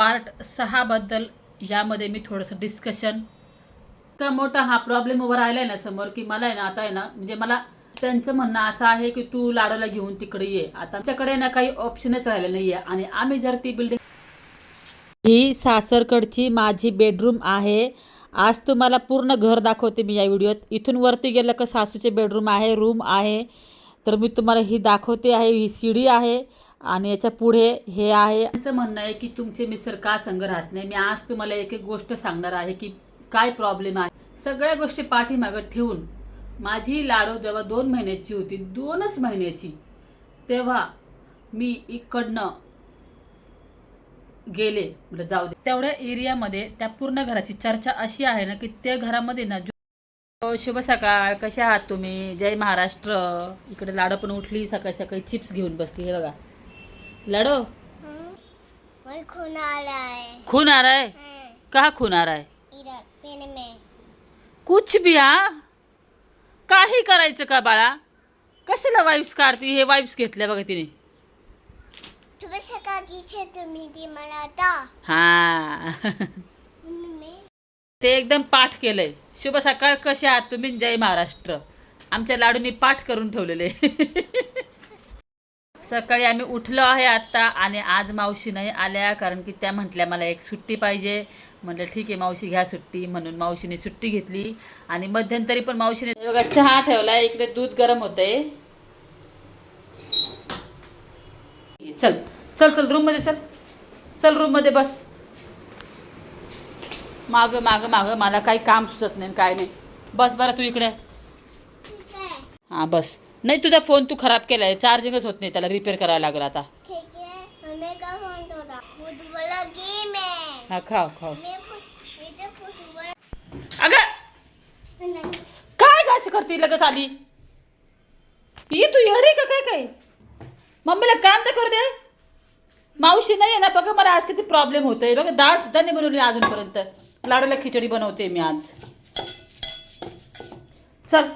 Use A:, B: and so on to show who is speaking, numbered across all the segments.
A: Part सहाबद्दल यामध्ये मी थोडंसं discussion का मोठा हा प्रॉब्लेम उभा राहिला आहे ना समोर की मला आहे ना आता आहे ना म्हणजे मला त्यांचं म्हणणं असं आहे की तू लाडूला घेऊन तिकडे ये. आता आमच्याकडे ना काही ऑप्शनच राहिले नाही आहे आणि आम्ही जर ती बिल्डिंग ही सासरकडची माझी बेडरूम आहे. आज तुम्हाला पूर्ण घर दाखवते मी या व्हिडिओत इथून वरती गेलं का सासूचे बेडरूम आहे रूम आहे. तर मी तुम्हाला ही दाखवते आहे ही सीडी आहे. आणि याच्यापुढे हे आहे. त्यांचं म्हणणं आहे की तुमचे मिस्टर का संग राहत नाही? मी आज तुम्हाला एक एक गोष्ट सांगणार आहे की काय प्रॉब्लेम आहे. सगळ्या गोष्टी पाठीमागं ठेवून माझी लाडू जेव्हा दोन महिन्याची होती दोनच महिन्याची तेव्हा मी इकडनं गेले. म्हटलं जाऊ दे. तेवढ्या एरियामध्ये त्या पूर्ण घराची चर्चा अशी आहे ना की त्या घरामध्ये ना शुभ सकाळ कसे आहात तुम्ही? जय महाराष्ट्र. इकडे लाडं पण उठली सकाळी सकाळी चिप्स घेऊन बसली हे बघा. लाडो.
B: मैं खून आ रहा है
A: खून आ रहा है
B: हाँ,
A: कहा खून आ रहा है
B: इधर पेन में
A: कुछ भी हा? काही करायचं का बाळा? कशाला वाईफ्स काढती? हे वाईफ्स घेतल्या बघा तिने.
B: सुबह सकाळची छे तुम्ही ती मला आता.
A: हा. ते एकदम पाठ केलंय. शुभ सकाळ कसे आहात तुम्ही? जय महाराष्ट्र. आमच्या लाडूंनी पाठ करून ठेवलेले. सकाळी आम्ही उठलो आहे आत्ता आणि आज मावशी नाही आल्या कारण की त्या म्हटल्या मला एक सुट्टी पाहिजे. म्हटलं ठीक आहे मावशी घ्या सुट्टी. म्हणून मावशीने सुट्टी घेतली आणि मध्यंतरी पण मावशीने बघा चहा ठेवला. इकडे दूध गरम होतंय. चल चल चल रूममध्ये चल. चल रूममध्ये बस. माग माग माग मला काही काम सुचत नाही काय नाही. बस बरं तू इकडे.
B: हां
A: बस. नाही तुझा फोन तू खराब केला आहे चार्जिंगच होत नाही त्याला. रिपेअर करायला लागला आता.
B: ठीक है हमें का फोन तो था फुटबॉल गेम है
A: हा खाव खाव
B: मैं फुट फुटबॉल
A: अगं! काय काय असं करते? लगेच आली. ये तू येडे का काय काय मम्मीला काम तर करू दे. मावशी नाही आहे ना बघा मला आज किती प्रॉब्लेम होतोय. बघा डाळ सुद्धा नाही बनवली अजूनपर्यंत. लाडूला खिचडी बनवते मी आज. चल.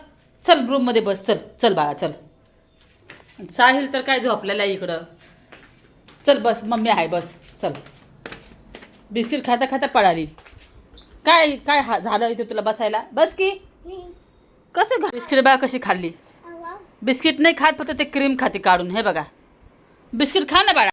A: चल रूममध्ये बस. चल चल बाळा चल. साहिल तर काय झोपलेला इकडं? चल बस मम्मी आहे बस. चल. बिस्किट खाता खाता पळाली. काय काय हा झालं इथे तुला बसायला? बस की. कसं घा बिस्किट बघा कशी खाल्ली? बिस्किट नाही खात फक्त ते क्रीम खाते काढून. हे बघा. बिस्किट खा ना बाळा.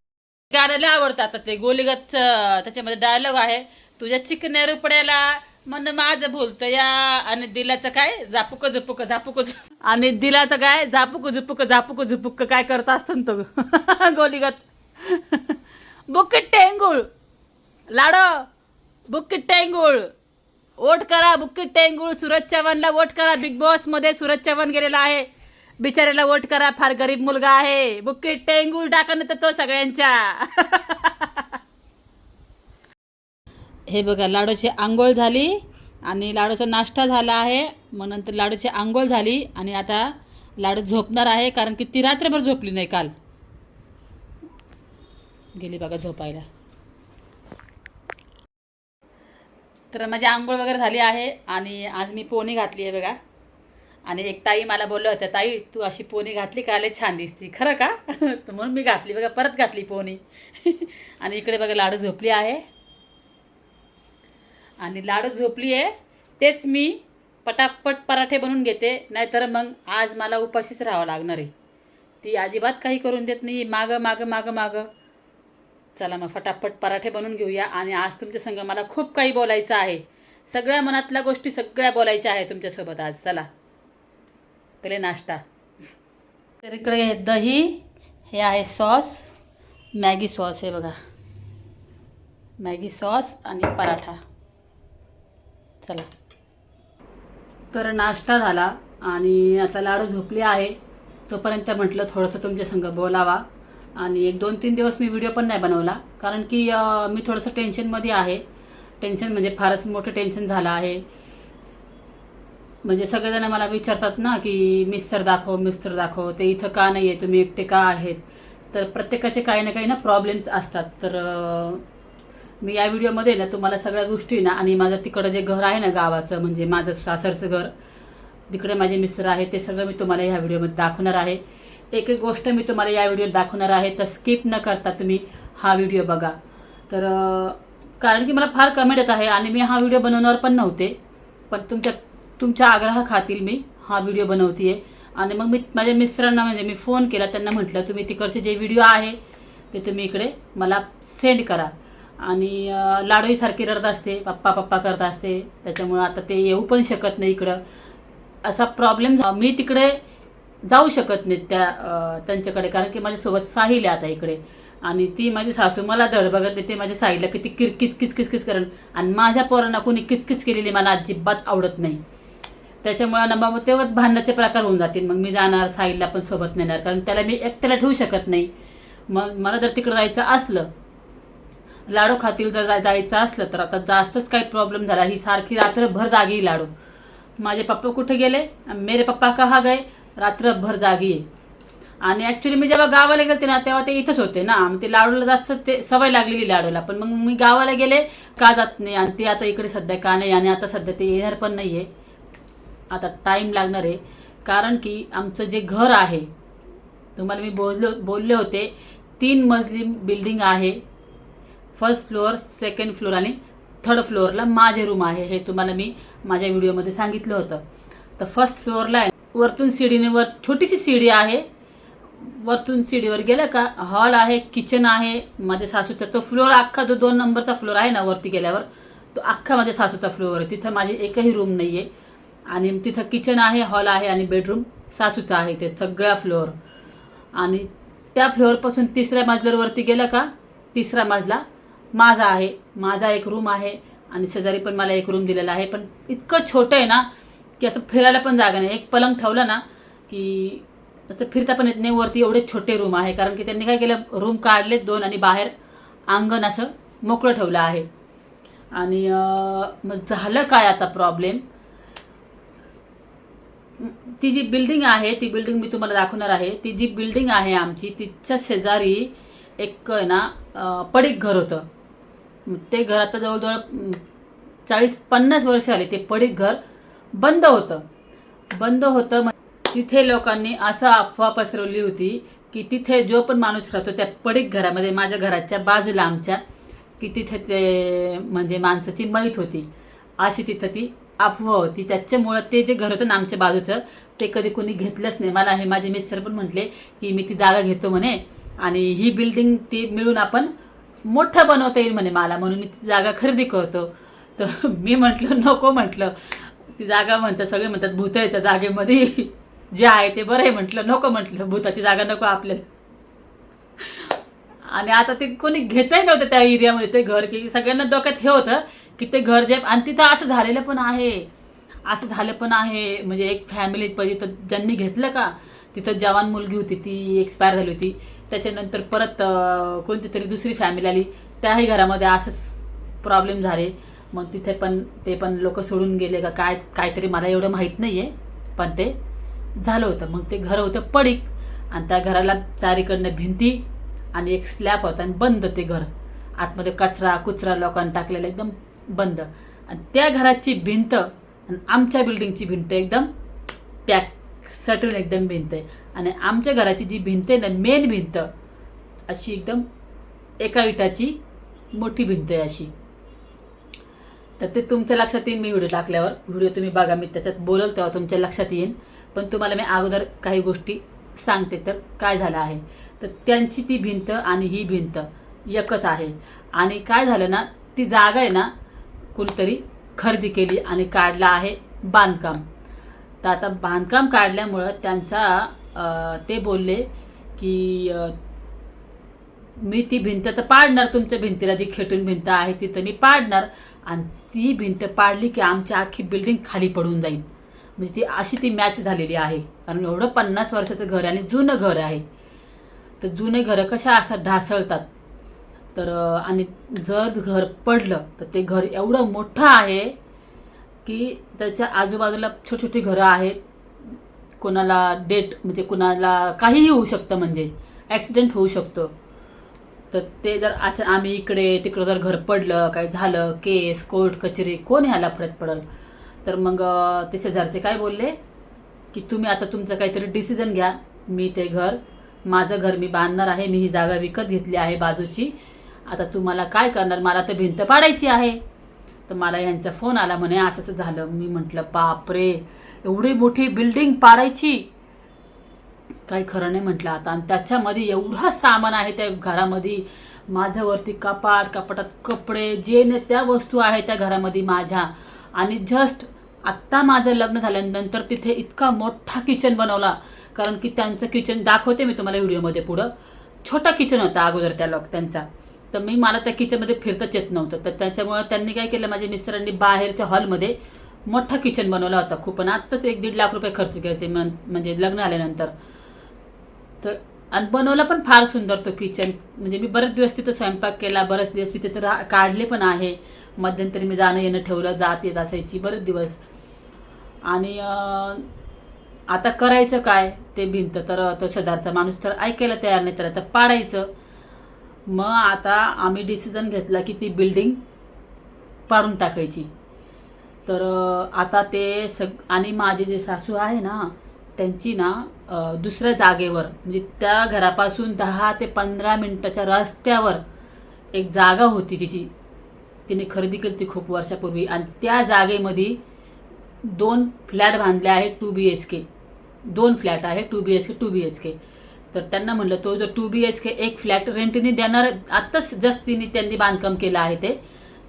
A: गाण्याला आवडतं आता ते गोलीगत त्याच्यामध्ये डायलॉग आहे. तुझ्या चिकण्या रुपड्याला मन माझं बोलतं या. आणि दिलाचं काय? झापुक झुपुक झापुक आणि दिलाचं काय? झापुक झुपुक झापुक झुपुक काय करत असतो ना तो. गोलीगत. बुक्कीट टेंगुळ. लाड बुक्कीट टेंगुळ. वोट करा बुक्कीट टेंगुळ. सुरज चव्हाणला वोट करा. बिग बॉसमध्ये सूरज चव्हाण गेलेला आहे. बिचाऱ्याला वोट करा. फार गरीब मुलगा आहे. बुक्कीट टेंगुळ टाकणं तर तो सगळ्यांच्या. हे बघा लाडूची आंघोळ झाली आणि लाडूचा नाश्ता झाला आहे. मग नंतर लाडूची आंघोळ झाली आणि आता लाडू झोपणार आहे कारण की ती रात्रभर झोपली नाही काल. गेली बघा झोपायला. तर माझी आंघोळ वगैरे झाली आहे आणि आज मी पोनी घातली आहे बघा. आणि एक ताई मला बोलल्या होत्या ताई तू अशी पोनी घातली का? लय छान दिसती. खरं का? तर म्हणून मी घातली बघा परत घातली पोनी. आणि इकडे बघा लाडू झोपली आहे. आणि लाडू झोपली आहे तेच मी पटापट पराठे बनवून घेते नाहीतर मग आज मला उपाशीच राहावं लागणार आहे. ती अजिबात काही करून देत नाही मागं मागं मागं मागं. चला मग फटाफट पराठे बनवून घेऊया आणि आज तुमच्या संग मला खूप काही बोलायचं आहे. सगळ्या मनातल्या गोष्टी सगळ्या बोलायच्या आहे तुमच्यासोबत आज. चला. पहिले नाश्ता. तर इकडे हे दही हे आहे सॉस मॅगी सॉस हे बघा. मॅगी सॉस आणि पराठा. चला. तर नाश्ता झाला आणि आता लाडू झोपली आहे. तोपर्यंत म्हटलं थोडंसं तुमच्या संग बोलावा. आणि एक दोन तीन दिवस मी व्हिडिओ पण नाही बनवला. कारण की मी थोडंसं टेन्शनमध्ये आहे. टेन्शन म्हणजे फारच मोठं टेन्शन झालं आहे. म्हणजे सगळेजण मला विचारतात ना की मिस्टर दाखव मिस्टर दाखव ते इथं का नाही आहे तुम्ही एकटे का आहेत? तर प्रत्येकाचे काही ना काही ना प्रॉब्लेम्स असतात. तर मी या व्हिडिओमध्ये ना तुम्हाला सगळ्या गोष्टी ना आणि माझं तिकडं जे घर आहे ना गावाचं म्हणजे माझं सासरचं घर तिकडे माझे मिस्टर आहे ते सगळं मी तुम्हाला ह्या व्हिडिओमध्ये दाखवणार आहे. एक एक गोष्ट मी तुम्हाला या व्हिडिओत दाखवणार आहे तर स्किप न करता तुम्ही हा व्हिडिओ बघा. तर कारण की मला फार कमेंट येत आहे आणि मी हा व्हिडिओ बनवणार पण नव्हते पण तुमच्या तुमच्या आग्रहाखातील मी हा व्हिडिओ बनवते आणि मग मी माझ्या मिस्टरांना म्हणजे मी फोन केला त्यांना म्हटलं तुम्ही तिकडचे जे व्हिडिओ आहे ते तुम्ही इकडे मला सेंड करा. आणि अं, लाडोई सारखी रडत असते पप्पा पप्पा करत असते त्याच्यामुळं आता ते येऊ पण शकत नाही इकडं. असा प्रॉब्लेम मी तिकडे जाऊ शकत नाही त्या त्यांच्याकडे कारण की माझ्यासोबत साहिल आहे आता इकडे. आणि ती माझी सासू मला धड बघत देते माझ्या साईडला किती किरकिस किचकिच किच करण आणि माझ्या पोरांना कोणी किचकिच केलेली मला अजिबात आवडत नाही. त्याच्यामुळं ना मग तेव्हा भांडणाचे प्रकार होऊन जातील. मग मी जाणार साईडला पण सोबत नेणार कारण त्याला मी एकट्याला ठेवू शकत नाही. मग मला जर तिकडं जायचं असलं लाडू खातील जर जा- जायचं असलं तर आता जास्तच काही प्रॉब्लेम झाला. ही सारखी रात्रभर जागी लाडू. माझे पप्पा कुठे गेले? मेरे पप्पा कहा गए? रात्रभर जागी आहे. आणि ॲक्च्युली मी जेव्हा गावाला गेलते ना तेव्हा ते इथंच होते ना. मग ते लाडूला जास्त ते सवय लागलेली लाडूला. पण मग मी गावाला गेले का जात नाही? आणि ते आता इकडे सध्या का नाही? आणि आता सध्या ते येणार पण नाही आहे आता टाईम लागणार आहे. कारण की आमचं जे घर आहे तुम्हाला मी बोललो बोलले होते तीन मजली बिल्डिंग आहे. फर्स्ट फ्लोअर सेकंड फ्लोअर आणि थर्ड फ्लोअरला माझे रूम आहे हे तुम्हाला मी माझ्या व्हिडिओमध्ये सांगितलं होतं. तर फर्स्ट फ्लोअरला आहे. वरतून सीडीने वर छोटीशी सीडी आहे. वरतून सीडीवर गेलं का? हॉल आहे किचन आहे. माझ्या सासूचा तो फ्लोअर अख्खा जो दोन नंबरचा फ्लोअर आहे ना वरती गेल्यावर तो अख्खा माझ्या सासूचा फ्लोअर आहे. तिथं माझी एकही रूम नाही आहे आणि तिथं किचन आहे हॉल आहे आणि बेडरूम सासूचा आहे ते सगळा फ्लोअर आणि त्या फ्लोअरपासून तिसऱ्या मजल्यावरती वरती गेलं का? तिसरा मजला माझा आहे माझा एक रूम आहे आणि शेजारी पण मला एक रूम दिलेला आहे. पण इतकं छोटं आहे ना की असं फिरायला पण जागा नाही. एक पलंग ठेवलं ना की असं फिरता पण येत नाही. वरती एवढे छोटे रूम आहे. कारण की त्यांनी काय केलं रूम काढले दोन आणि बाहेर अंगण असं मोकळं ठेवलं आहे. आणि मग झालं काय आता प्रॉब्लेम ती जी बिल्डिंग आहे ती बिल्डिंग मी तुम्हाला दाखवणार आहे. ती जी बिल्डिंग आहे आमची तिच्या शेजारी एक आहे ना पडीक घर होतं. ते घर आता जवळजवळ चाळीस पन्नास वर्ष आले ते पडीक घर बंद होतं. बंद होतं मग तिथे लोकांनी असं अफवा पसरवली होती की तिथे जो पण माणूस राहतो त्या पडीक घरामध्ये माझ्या घराच्या बाजूला आमच्या की तिथे ते म्हणजे माणसाची मैत होती. अशी तिथं ती अफवा होती. त्याच्यामुळं ते जे घर होतं ना आमच्या बाजूचं ते कधी कोणी घेतलंच नाही. मला हे माझे मिस्टर पण म्हटले की मी ती जागा घेतो म्हणे आणि ही बिल्डिंग ती मिळून आपण मोठं बनवता येईल म्हणे मला म्हणून मी ती जागा खरेदी करतो. तर मी म्हटलं नको म्हटलं. ती जागा म्हणतात सगळे म्हणतात भूत आहे त्या जागेमध्ये. जे आहे ते बरं आहे म्हटलं. नको म्हटलं भूताची जागा नको आपल्याला. आणि आता ते कोणी घेतही नव्हतं त्या एरियामध्ये ते घर की सगळ्यांना डोक्यात हे होतं की ते घर जे आणि तिथं असं झालेलं पण आहे. असं झालं पण आहे. म्हणजे एक फॅमिली तिथं ज्यांनी घेतलं का तिथं जवान मुलगी होती ती एक्सपायर झाली होती. त्याच्यानंतर परत कोणती तरी दुसरी फॅमिली आली. त्याही घरामध्ये असंच प्रॉब्लेम झाले. मग तिथे पण ते पण लोक सोडून गेले का काय काहीतरी मला एवढं माहीत नाही आहे पण ते झालं होतं. मग ते घर होतं पडीक. आणि त्या घराला चारीकडनं भिंती आणि एक स्लॅब होता आणि बंद ते घर. आतमध्ये कचरा कुचरा लोकांनी टाकलेला एकदम बंद. आणि त्या घराची भिंत आणि आमच्या बिल्डिंगची भिंत एकदम पॅक सटून एकदम भिंत आहे आणि आमच्या घराची जी भिंत आहे ना मेन भिंत अशी एकदम एका विटाची मोठी भिंत आहे अशी. तर ते तुमच्या लक्षात येईन मी व्हिडिओ टाकल्यावर. व्हिडिओ तुम्ही बघा मी त्याच्यात बोलल तेव्हा तुमच्या लक्षात येईन. पण तुम्हाला मी अगोदर काही गोष्टी सांगते तर काय झालं आहे. तर त्यांची ती भिंत आणि ही भिंत एकच आहे. आणि काय झालं ना ती जागा आहे ना कुणीतरी खरेदी केली आणि काढला आहे बांधकाम. तर आता बांधकाम काढल्यामुळं त्यांचा ते बोलले की मी ती भिंत तर पाडणार तुमच्या भिंतीला जी खेटून भिंत आहे ती तर मी पाडणार. आणि ती भिंत पाडली की आमची अख्खी बिल्डिंग खाली पडून जाईल. म्हणजे ती अशी ती मॅच झालेली आहे. कारण एवढं पन्नास वर्षाचं घर आहे आणि जुनं घर आहे. तर जुने घरं कशा असतात? ढासळतात. तर आणि जर घर पडलं तर ते घर एवढं मोठं आहे की त्याच्या आजूबाजूला छोटी छोटी घरं आहेत. कोणाला डेट म्हणजे कोणाला काहीही होऊ शकतं म्हणजे. ॲक्सिडेंट होऊ शकतो. तर ते जर असं आम्ही इकडे तिकडं जर घर पडलं काय झालं केस कोर्ट कचेरी कोण ह्याला फरक पडल? तर मग ते शेजारचे काय बोलले? की तुम्ही आता तुमचं काहीतरी डिसिजन घ्या. मी ते घर माझं घर मी बांधणार आहे. मी ही जागा विकत घेतली आहे बाजूची. आता तुम्हाला काय करणार? मला तर भिंत पाडायची आहे. तर मला यांचा फोन आला म्हणे असं असं झालं. मी म्हटलं बापरे एवढी मोठी बिल्डिंग पाडायची? काही खरं नाही म्हटलं आता. आणि त्याच्यामध्ये एवढं सामान आहे त्या घरामध्ये. माझ्यावरती वरती कपाट कपाटात कपडे जे न त्या वस्तू आहे त्या घरामध्ये माझ्या. आणि जस्ट आत्ता माझं लग्न झाल्यानंतर तिथे इतका मोठा किचन बनवला. कारण की त्यांचं किचन दाखवते मी तुम्हाला व्हिडिओमध्ये पुढं. छोटा किचन होता अगोदर त्या लोक त्यांचा. तर मी मला त्या किचनमध्ये फिरताच येत नव्हतं. तर त्याच्यामुळं त्यांनी काय केलं माझ्या मिस्टरांनी बाहेरच्या हॉलमध्ये मोठा किचन बनवला होता खूप. आणि आत्ताच एक दीड लाख रुपये खर्च केले ते म्हणजे लग्न आल्यानंतर. तर आणि बनवला पण फार सुंदर तो किचन म्हणजे मी बरेच दिवस तिथं स्वयंपाक केला बरेच दिवस मी तिथं रा काढले पण आहे. मध्यंतरी मी जाणं येणं ठेवलं जात येत असायची बरेच दिवस. आणि आता करायचं काय ते भिंत तर तो शेजारचा माणूस तर ऐकायला तयार नाही तर आता पाडायचं. मग आता आम्ही डिसिजन घेतला की ती बिल्डिंग पाडून टाकायची. तर आता ते सग आणि माझे जे सासू आहे ना त्यांची ना दुसऱ्या जागेवर म्हणजे त्या घरापासून दहा ते पंधरा मिनटाच्या रस्त्यावर एक जागा होती तिची. तिने खरेदी केली ती खूप वर्षापूर्वी आणि त्या जागेमध्ये दोन फ्लॅट बांधले आहेत टू बी एच के दोन फ्लॅट आहे two B H K two B H K तर त्यांना म्हणलं तो जो टू बी एच के एक फ्लॅट रेंटनी देणार आत्ताच जस्तीने त्यांनी बांधकाम केलं आहे ते.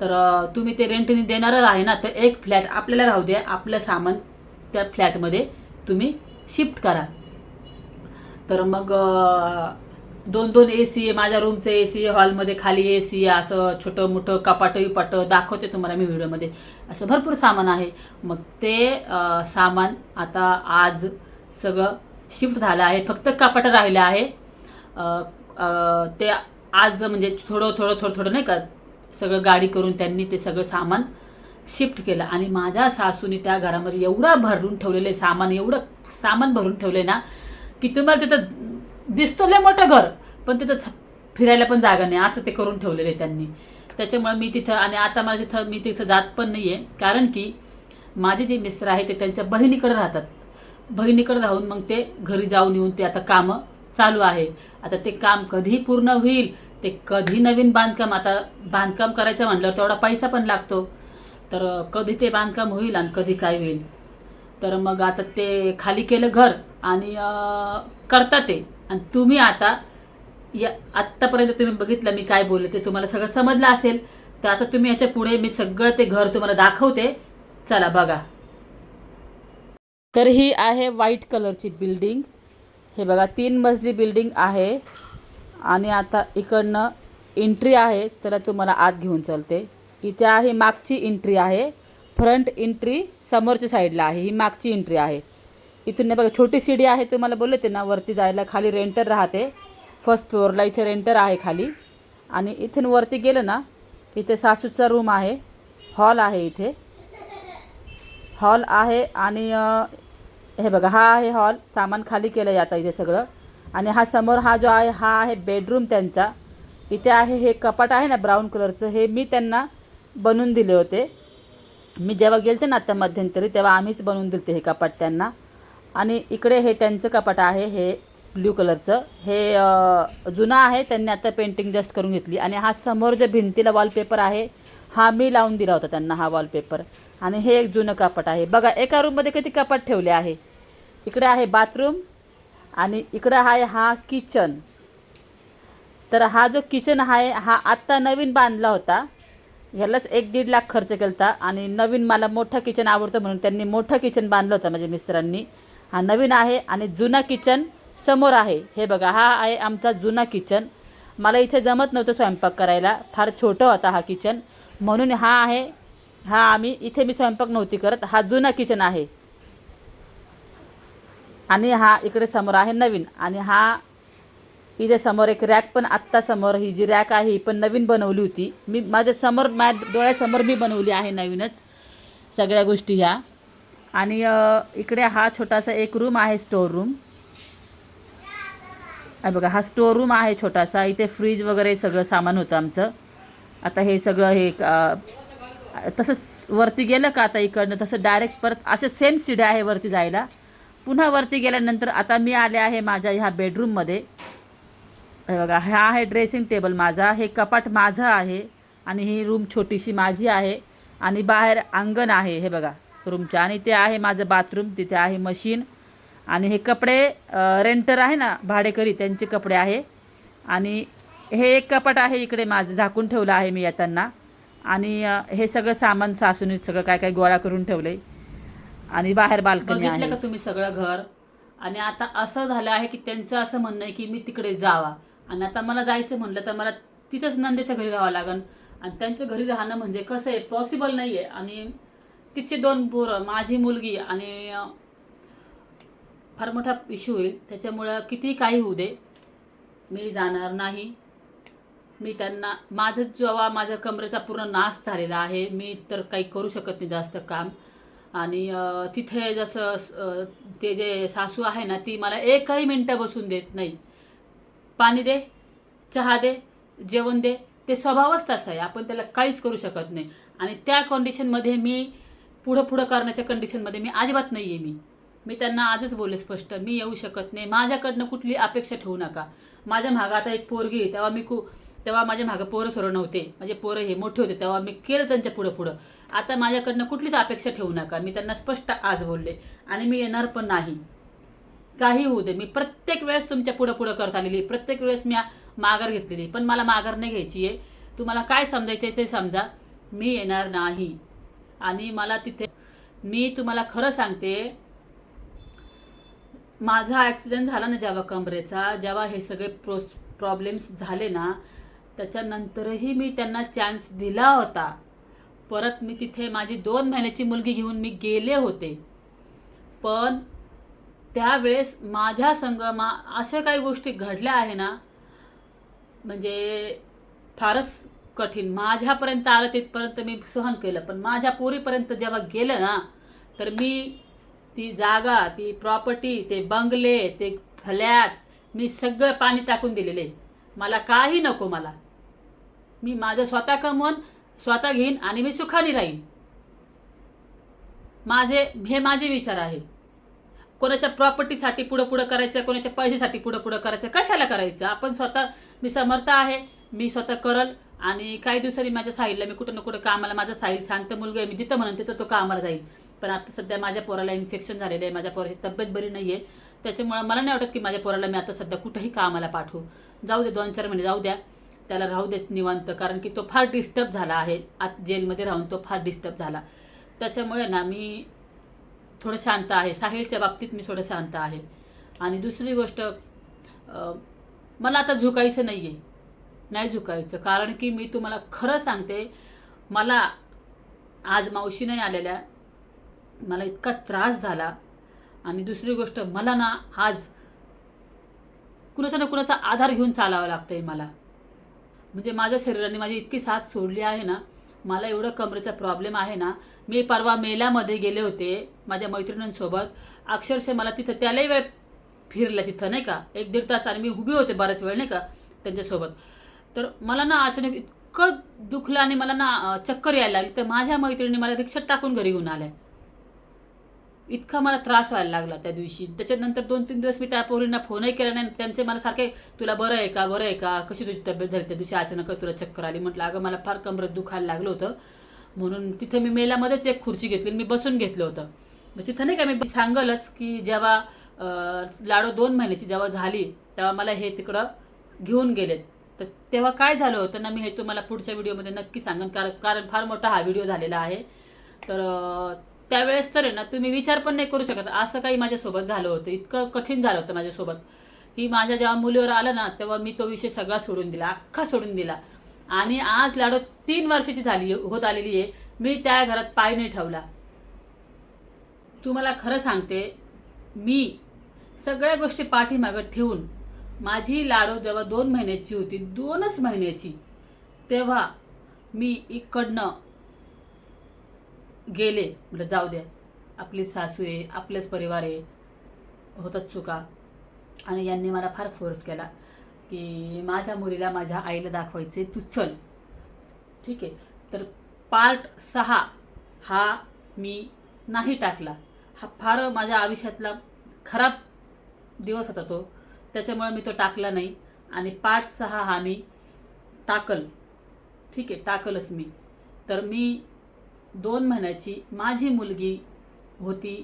A: तर तुम्ही ते रेंटनी देणारच आहे ना तर एक फ्लॅट आपल्याला राहू द्या आपलं सामान त्या फ्लॅटमध्ये तुम्ही शिफ्ट करा. तर मग दोन दोन ए सी आहे माझ्या रूमचं ए सी आहे हॉलमध्ये खाली ए सी आहे असं छोटं मोठं कपाट विपाट दाखवते तुम्हाला मी व्हिडिओमध्ये असं भरपूर सामान आहे. मग ते सामान आता आज सगळं शिफ्ट झालं आहे फक्त कपाट राहिलं आहे. ते आज म्हणजे थोडं थोडं थोडं थोडं नाही का सगळं गाडी करून त्यांनी ते सगळं सामान शिफ्ट केलं. आणि माझ्या सासूने त्या घरामध्ये एवढं भरून ठेवलेलं आहे सामान एवढं सामान भरून ठेवलं ना की तुम्हाला तिथं दिसतो लय मोठं घर पण तिथं फिरायला पण जागा नाही. असं ते करून ठेवलेलं आहे त्यांनी. त्याच्यामुळे मी तिथं आणि आता मला तिथं मी तिथं जात पण नाही आहे कारण की माझे जे मिस्टर आहे ते त्यांच्या बहिणीकडे राहतात. बहिणीकडे राहून मग ते घरी जाऊन येऊन ते आता कामं चालू आहे. आता ते काम कधी पूर्ण होईल ते कधी नवीन बांधकाम आता बांधकाम करायचं म्हटल्यावर तेवढा पैसा पण लागतो. तर कधी ते बांधकाम होईल आणि कधी काय होईल. तर मग आता ते खाली केलं घर आणि करता ते. आणि तुम्ही आता या आत्तापर्यंत तुम्ही बघितलं मी काय बोलले ते तुम्हाला सगळं समजलं असेल. तर आता तुम्ही याच्यापुढे मी सगळं ते घर तुम्हाला दाखवते. चला बघा. तर ही आहे व्हाईट कलरची बिल्डिंग हे बघा तीन मजली बिल्डिंग आहे. आणि आता इकडनं एंट्री आहे चला तुम्हाला आत घेऊन चलते. इथे आहे मागची एंट्री आहे. फ्रंट एंट्री समोरच्या साईडला आहे ही मागची एंट्री आहे. इथून नाही बघा छोटी सीडी आहे तुम्हाला बोलले ते ना वरती जायला खाली रेंटर राहते. फर्स्ट फ्लोअरला इथे रेंटर आहे खाली. आणि इथून वरती गेलं ना इथे सासूचा रूम आहे. हॉल आहे इथे. हॉल आहे आणि हे बघा हा आहे हॉल सामान खाली केलं जातं इथे सगळं. आणि हा समोर हा जो आहे हा आहे बेडरूम त्यांचा. इथे आहे हे कपाट आहे ना ब्राऊन कलरचं हे मी त्यांना बनवून दिले होते. मी जेव्हा गेलते ना आता मध्यंतरी तेव्हा आम्हीच बनवून दिलते हे कपाट त्यांना. आणि इकडे हे त्यांचं कपाट आहे हे ब्ल्यू कलरचं हे जुनं आहे त्यांनी आता पेंटिंग जस्ट करून घेतली. आणि हा समोर जे भिंतीला वॉलपेपर आहे हा मी लावून दिला होता त्यांना हा वॉलपेपर आणि हे एक जुनं कपाट आहे. बघा एका रूममध्ये किती कपाट ठेवले आहे? इकडे आहे बाथरूम आणि इकडं आहे हा किचन तर हा जो किचन आहे हा आत्ता नवीन बांधला होता. ह्यालाच एक दीड लाख खर्च केला होता आणि नवीन मला मोठं किचन आवडतं म्हणून त्यांनी मोठं किचन बांधलं होतं माझ्या मिस्टरांनी. हा नवीन आहे आणि जुना किचन समोर आहे. हे बघा हा आहे आमचा जुना किचन मला इथे जमत नव्हतं स्वयंपाक करायला. फार छोटं होता हा किचन म्हणून हा आहे. हा आम्ही इथे मी स्वयंपाक नव्हती करत. हा जुना किचन आहे. आणि हा इकडे समोर आहे नवीन. आणि हा इथे समोर एक रॅक पण आत्ता समोर ही जी रॅक आहे ही पण नवीन बनवली होती. मी माझ्यासमोर माझ्या डोळ्यासमोर मी बनवली आहे नवीनच सगळ्या गोष्टी ह्या. आणि इकडे हा छोटासा एक रूम आहे स्टोर रूम आहे बघा हा स्टोर रूम आहे छोटासा. इथे फ्रीज वगैरे सगळं सामान होतं आमचं. आता हे सगळं हे अ, तसंच वरती गेलं का आता इकडनं तसं डायरेक्ट परत असे सेम सिड्या आहे वरती जायला. पुन्हा वरती गेल्यानंतर आता मी आले आहे माझ्या ह्या बेडरूममध्ये हे बघा हा आहे ड्रेसिंग टेबल माझा हे कपाट माझं आहे आणि ही रूम छोटीशी माझी आहे आणि बाहेर अंगण आहे हे बघा. रूमच्या आणि ते आहे माझं बाथरूम तिथे आहे मशीन आणि हे कपडे रेंटर आहे ना भाडेकरी त्यांचे कपडे आहे. आणि हे एक कपाट आहे इकडे माझं झाकून ठेवलं आहे मी येताना. आणि हे सगळं सामान सासून सगळं काय काय गोळा करून ठेवलंय. आणि बाहेर बाल्कनी आहे. का तुम्ही सगळं घर? आणि आता असं झालं आहे की त्यांचं असं म्हणणं आहे की मी तिकडे जावा. आणि आता मला जायचं म्हणलं तर मला तिथंच नंदेच्या घरी राहावं लागन. आणि त्यांच्या घरी राहणं म्हणजे कसं आहे पॉसिबल नाही आहे आणि तिचे दोन पोरं माझी मुलगी आणि फार मोठा इश्यू होईल त्याच्यामुळं किती काही होऊ दे मी जाणार नाही. मी त्यांना माझं जेव्हा माझ्या कमरेचा पूर्ण नाश झालेला आहे मी तर काही करू शकत नाही जास्त काम. आणि तिथे जसं ते जे सासू आहे ना ती मला एकही मिनटं बसून देत नाही. पाणी दे चहा दे जेवण दे ते स्वभावच तसा आहे. आपण त्याला काहीच करू शकत नाही. आणि त्या कंडिशनमध्ये मी पुढं पुढं करण्याच्या कंडिशनमध्ये मी अजिबात नाही आहे मी. मी त्यांना आजच बोलले स्पष्ट मी येऊ शकत नाही. माझ्याकडनं कुठली अपेक्षा ठेवू नका. माझ्या मागं आता एक पोरगी आहे तेव्हा मी खूप तेव्हा माझ्या मागं पोरं सर्व नव्हते. माझे पोरं हे मोठे होते तेव्हा मी केलं त्यांच्या पुढं पुढं. आता माझ्याकडनं कुठलीच अपेक्षा ठेवू नका. मी त्यांना स्पष्ट आज बोलले. आणि मी येणार पण नाही. काही होऊ दे. मी प्रत्येक वेळेस तुमच्या पुढं पुढं करत आलेली प्रत्येक वेळेस मी माघार घेतलेली पण मला माघार नाही घ्यायची आहे. तुम्हाला काय समजायचं ते समजा. मी येणार नाही. आणि मला तिथे मी तुम्हाला खरं सांगते माझा ॲक्सिडेंट झाला ना जेव्हा कमरेचा जेव्हा हे सगळे प्रो प्रॉब्लेम्स झाले ना त्याच्यानंतरही मी त्यांना चान्स दिला होता. परत मी तिथे माझी दोन महिन्याची मुलगी घेऊन मी गेले होते. पण त्यावेळेस माझ्या संघ मा अशा काही गोष्टी घडल्या आहे ना म्हणजे फारच कठीण. माझ्यापर्यंत आलं तिथपर्यंत मी सहन केलं. पण माझ्या पोरीपर्यंत जेव्हा गेलं ना तर मी ती जागा ती प्रॉपर्टी ते बंगले ते फ्लॅट मी सगळं पाणी टाकून दिलेले. मला काही नको मला. मी माझं स्वतः कमवून स्वतः घेईन आणि मी सुखाने राहीन. माझे हे माझे विचार आहे. कोणाच्या प्रॉपर्टीसाठी पुढं पुढं करायचं कोणाच्या पैशासाठी पुढं पुढं करायचं कशाला करायचं? आपण स्वतः मी समर्थ आहे मी स्वतः करल आणि काही दिवसांनी माझ्या साईडला मी कुठं ना कुठं कामाला माझा साहिल शांत मुलगा आहे मी जिथं म्हणून तिथं तो कामाला जाईल. पण आता सध्या माझ्या पोराला इन्फेक्शन झालेलं आहे माझ्या पोराची तब्येत बरी नाही आहे त्याच्यामुळं मला नाही वाटत की माझ्या पोराला मी आता सध्या कुठंही कामाला पाठवू. जाऊ दे दोन चार महिने जाऊ द्या. त्याला राहू देच निवांत कारण की तो फार डिस्टर्ब झाला आहे. आत जेलमध्ये राहून तो फार डिस्टर्ब झाला. त्याच्यामुळे ना मी थोडं शांत आहे. साहिलच्या बाबतीत मी थोडं शांत आहे. आणि दुसरी गोष्ट मला आता झुकायचं नाही आहे नाही झुकायचं. कारण की मी तुम्हाला खरं सांगते मला आज मावशी नाही आलेल्या. मला इतका त्रास झाला. आणि दुसरी गोष्ट मला ना आज कुणाचा ना कुणाचा आधार घेऊन चालावं आहे मला. म्हणजे माझ्या शरीराने माझी इतकी साथ सोडली आहे ना मला एवढं कमरेचा प्रॉब्लेम आहे ना मी परवा मेल्यामध्ये गेले होते माझ्या मैत्रिणींसोबत. अक्षरशः मला तिथं त्यालाही वेळ फिरला तिथं नाही का? एक दीड तास आणि मी उभी होते बराच वेळ नाही का त्यांच्यासोबत. तर मला ना अचानक इतकं दुखलं आणि मला ना चक्कर यायला लागली. तर माझ्या मैत्रिणी मला रिक्षात टाकून घरी घेऊन आल्या. इतका मला त्रास व्हायला लागला त्या दिवशी. त्याच्यानंतर दोन तीन दिवस मी त्या पोरींना फोनही केला नाही. त्यांचे मला सारखे तुला बरं आहे का? बरं आहे का? कशी तुझी तब्येत झाली? त्या दिवशी अचानक तुला चक्कर आली. म्हटलं अगं मला फार कमरेत दुखायला लागलं होतं. म्हणून तिथे मी मेलामध्येच एक खुर्ची घेतली आणि मी बसून घेतलं होतं. मग तिथं नाही का मी सांगलच की जेव्हा लाडो दोन महिन्याची जेव्हा झाली तेव्हा मला हे तिकडं घेऊन गेलेत. तर तेव्हा काय झालं होतं ना मी हे तुम्हाला पुढच्या व्हिडिओमध्ये नक्की सांगेन. कारण कारण फार मोठा हा व्हिडिओ झालेला आहे. तर त्यावेळेस तर आहे ना तुम्ही विचार पण नाही करू शकत. असं काही माझ्यासोबत झालं होतं. इतकं कठीण झालं होतं माझ्यासोबत. की माझ्या जेव्हा मुलीवर आलं ना तेव्हा मी तो विषय सगळा सोडून दिला अख्खा सोडून दिला. आणि आज लाडो तीन वर्षाची झाली होत आलेली आहे. मी त्या घरात पाय नाही ठेवला. तुम्हाला खरं सांगते मी सगळ्या गोष्टी पाठीमागं ठेवून माझी लाडो जेव्हा दोन महिन्याची होती दोनच महिन्याची तेव्हा मी इकडनं गेले. म्हटलं जाऊ द्या. आपली सासू आहे आपलेच परिवार आहे. होतात चुका. आणि यांनी मला फार फोर्स केला की माझ्या मुलीला माझ्या आईला दाखवायचे तू चल. ठीक आहे. तर पार्ट सहा हा मी नाही टाकला. हा फार माझ्या आयुष्यातला खराब दिवस होता तो. त्याच्यामुळे मी तो टाकला नाही. आणि पार्ट सहा हा मी टाकल. ठीक आहे टाकलच मी. तर मी दोन महिन्याची माझी मुलगी होती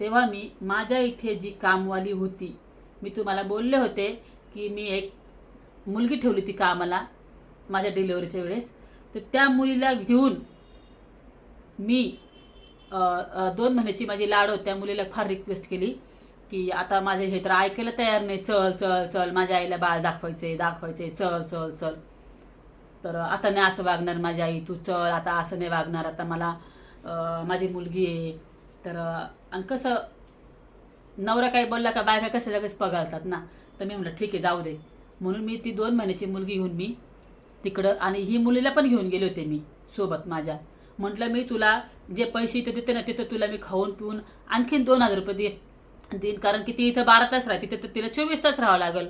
A: तेव्हा मी माझ्या इथे जी कामवाली होती. मी तुम्हाला बोलले होते की मी एक मुलगी ठेवली ती कामाला माझ्या डिलेवरीच्या वेळेस. तर त्या मुलीला घेऊन मी दोन महिन्याची माझी लाडो त्या मुलीला फार रिक्वेस्ट केली की आता माझे हे तर ऐकायला तयार नाही. चल चल चल. माझ्या आईला बाळ दाखवायचे दाखवायचे चल चल चल. तर आता नाही असं वागणार माझी आई तू चल आता असं नाही वागणार आता मला माझी मुलगी आहे. तर आणि कसं नवरा काही बोलला का बायका कसं लगेच पगाळतात ना. तर मी म्हटलं ठीक आहे जाऊ दे. म्हणून मी ती दोन महिन्याची मुलगी घेऊन मी तिकडं आणि ही मुलीला पण घेऊन गेले होते मी सोबत माझ्या. म्हटलं मी तुला जे पैसे इथं देते ना तिथं तुला मी खाऊन पिऊन आणखीन दोन हजार रुपये दे देईन. कारण की ती इथं बारा तास राहते तिथं तिला चोवीस तास राहावं लागेल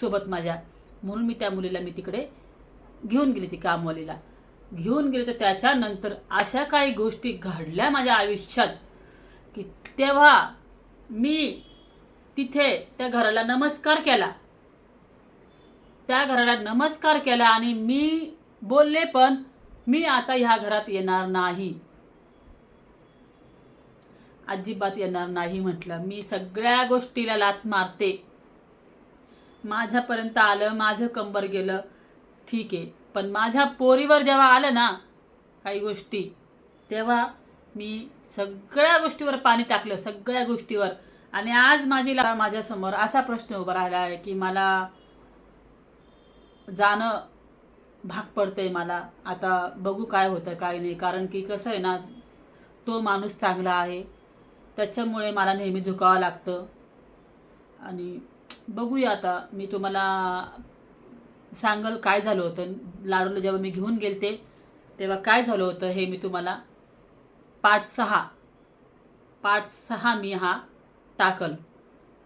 A: सोबत माझ्या. म्हणून मी त्या मुलीला मी तिकडे घेऊन गेली ती कामवालीला. घेऊन गेली तर त्याच्यानंतर अशा काही गोष्टी घडल्या माझ्या आयुष्यात की तेव्हा मी तिथे त्या घराला नमस्कार केला. त्या घराला नमस्कार केला आणि मी बोलले पण मी आता ह्या घरात येणार नाही. अजिबात येणार नाही म्हटलं. मी सगळ्या गोष्टीला लात मारते. माझ्यापर्यंत आलं माझं कंबर गेलं ठीक आहे. पण माझ्या पोरीवर जेव्हा आलं ना काही गोष्टी तेव्हा मी सगळ्या गोष्टीवर पाणी टाकलं सगळ्या गोष्टीवर. आणि आज माझी ला माझ्यासमोर असा प्रश्न उभा राहिला आहे की मला जाणं भाग पडतंय मला. आता बघू काय होतं काय नाही. कारण की कसं आहे ना तो माणूस चांगला आहे. त्याच्यामुळे मला नेहमी झुकावं लागतं. आणि बघूया आता. मी तुम्हाला सांगल काय झालं होतं. लाडूला जेव्हा मी घेऊन गेलते तेव्हा काय झालं होतं हे मी तुम्हाला पाठ सहा पाठ सहा मी हा टाकल.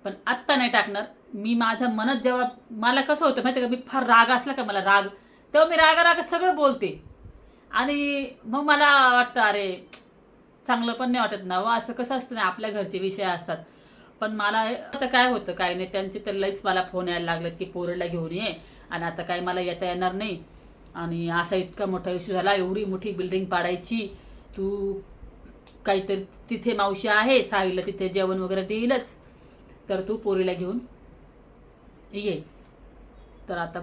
A: पण आत्ता नाही टाकणार. मी माझ्या मनात जेव्हा मला कसं होतं माहिती का? मी फार राग असला का मला राग? तेव्हा मी रागा सगळं बोलते. आणि मग मला वाटतं अरे चांगलं पण नाही वाटत ना हो. असं कसं असतं ना आपल्या घरचे विषय असतात. पण मला आता काय होतं काय नाही. त्यांचे तर लईच मला फोन यायला लागलेत की पोरीला घेऊन ये. आणि आता काही मला येता येणार नाही. आणि असा इतका मोठा इश्यू झाला एवढी मोठी बिल्डिंग पाडायची. तू काहीतरी तिथे मावशी आहे साईला तिथे जेवण वगैरे देईलच. तर तू पोरीला घेऊन ये. तर आता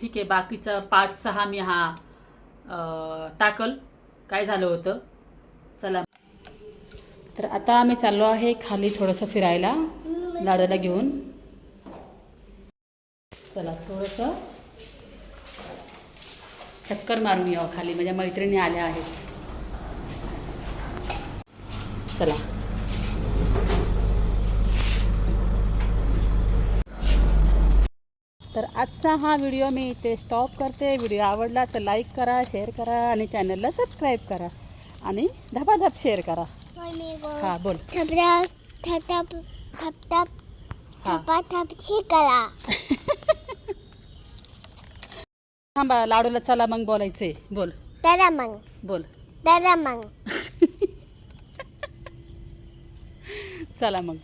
A: ठीक आहे बाकीचा पार्ट सहा मी हा टाकल. काय झालं होतं? चला. तर आता आम्ही चाललो आहे खाली थोडंसं फिरायला लाडूला घेऊन. चला थोडंसं चक्कर मारून यावं खाली माझ्या मैत्रिणी आल्या आहेत. चला. तर आजचा हा व्हिडिओ मी इथे स्टॉप करते. व्हिडिओ आवडला तर लाईक करा शेअर करा आणि चॅनलला सबस्क्राईब करा. आणि धपाधप शेअर करा. हा बोल. थांबा लाडूला चला मग बोलायचंय बोल.
B: तर मग.
A: बोल.
B: तर मग.
A: चला मग.